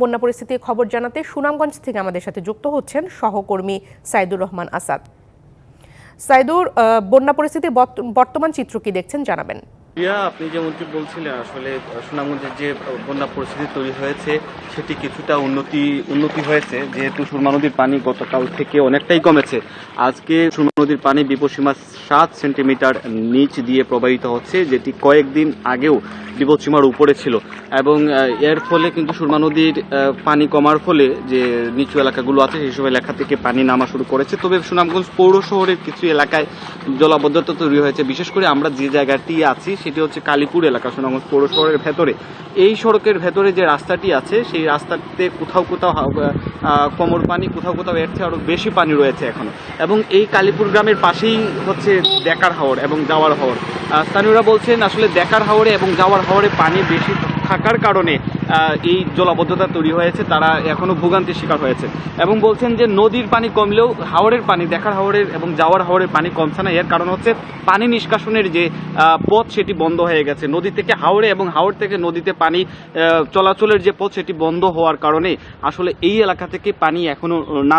বন্যা পরিস্থিতির খবর জানাতে সুনামগঞ্জ থেকে আমাদের সাথে যুক্ত হচ্ছেন সহকর্মী সাইদুর রহমান আসাদ। সাইদুর বন্যা পরিস্থিতির বর্ত- বর্তমান চিত্র কি দেখছেন জানাবেন। প্রিয়া আপনি যেমনটি বলছিলেন, আসলে সুনামগঞ্জের যে বন্যা পরিস্থিতি তৈরি হয়েছে, সেটি কিছুটা উন্নতি উন্নতি হয়েছে। যেহেতু সুরমা নদীর পানি গতকাল থেকে অনেকটাই কমেছে, আজকে সুরমা নদীর পানি বিপদসীমা সাত সেন্টিমিটার নিচ দিয়ে প্রবাহিত হচ্ছে, যেটি কয়েকদিন আগেও বিপদসীমার উপরে ছিল। এবং এর ফলে কিন্তু সুরমা নদীর পানি কমার ফলে যে নিচু এলাকাগুলো আছে সেসব এলাকা থেকে পানি নামা শুরু করেছে। তবে সুনামগঞ্জ পৌর শহরের কিছু এলাকায় জলাবদ্ধতা তৈরি হয়েছে। বিশেষ করে আমরা যে জায়গাটি আছি সেটি হচ্ছে কালীপুর এলাকা, সুনামগঞ্জ পৌর ভেতরে। এই সড়কের ভেতরে যে রাস্তাটি আছে, সেই রাস্তাতে কোথাও কোথাও কোমর পানি, কোথাও কোথাও এর চেয়ে আরও বেশি পানি রয়েছে এখনও এবং এই কালীপুর গ্রামের পাশেই হচ্ছে দেখার হাওর এবং যাওয়ার হাওর। স্থানীয়রা বলছেন, আসলে দেখার হাওরে এবং যাওয়ার হাওরে পানি বেশি থাকার কারণে এই জলাবদ্ধতা তৈরি হয়েছে, তারা এখনও ভোগান্তির শিকার হয়েছে। এবং বলছেন যে নদীর পানি কমলেও হাওরের পানি, দেখার হাওরের এবং যাওয়ার হাওরের পানি কমছে না। এর কারণ হচ্ছে পানি নিষ্কাশনের যে পথ সেটি বন্ধ হয়ে গেছে। নদী থেকে হাওড়ে এবং হাওড় থেকে নদীতে পানি চলাচলের যে পথ সেটি বন্ধ হওয়ার কারণে আসলে এই এলাকা থেকে পানি এখনও না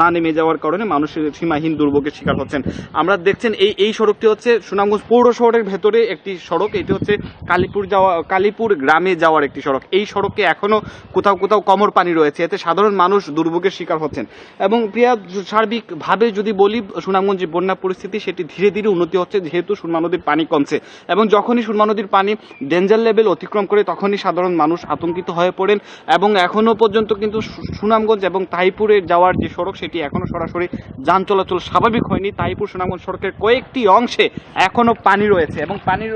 না নেমে যাওয়ার কারণে মানুষের সীমাহীন দুর্ভোগের শিকার হচ্ছেন। আমরা দেখছেন এই এই সড়কটি হচ্ছে সুনামগঞ্জ পৌর শহরের ভেতরে একটি সড়ক। এটি হচ্ছে কালীপুর যাওয়া, কালীপুর গ্রামে যাওয়ার একটি সড়ক। এই সড়কে এখনও কোথাও কোথাও কমর পানি রয়েছে। এতে সাধারণ মানুষ দুর্ভোগের শিকার হচ্ছেন। এবং প্রিয়া, সার্বিকভাবে যদি বলি সুনামগঞ্জের বন্যা পরিস্থিতি সেটি ধীরে ধীরে উন্নতি হচ্ছে, যেহেতু সুরমা নদীর পানি কমছে। এবং যখনই সুরমা নদীর পানি ডেঞ্জার লেভেল অতিক্রম করে, তখনই সাধারণ মানুষ আতঙ্কিত হয়ে পড়েন। এবং এখনও পর্যন্ত কিন্তু সুনামগঞ্জ এবং তাইপুরে যাওয়ার যে সড়ক, সেটি এখনও সরাসরি যান চলাচল স্বাভাবিক হয়নি। তাইপুর সুনামগঞ্জ সড়কের কয়েকটি অংশে এখনও পানি রয়েছে এবং পানির,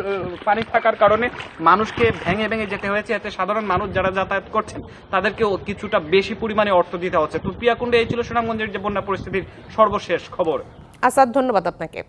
পানি থাকার কারণে মানুষকে ভেঙে ভেঙে যেতে হয়েছে। এতে সাধারণ মানুষ যারা যাতায়াত করছেন তাদেরকে কিছুটা বেশি পরিমাণে অর্থ দিতে হচ্ছে। তো প্রিয়াকুণ্ডে এই ছিল সুনামগঞ্জের যে বন্যা পরিস্থিতির সর্বশেষ খবর। আসাদ, ধন্যবাদ আপনাকে।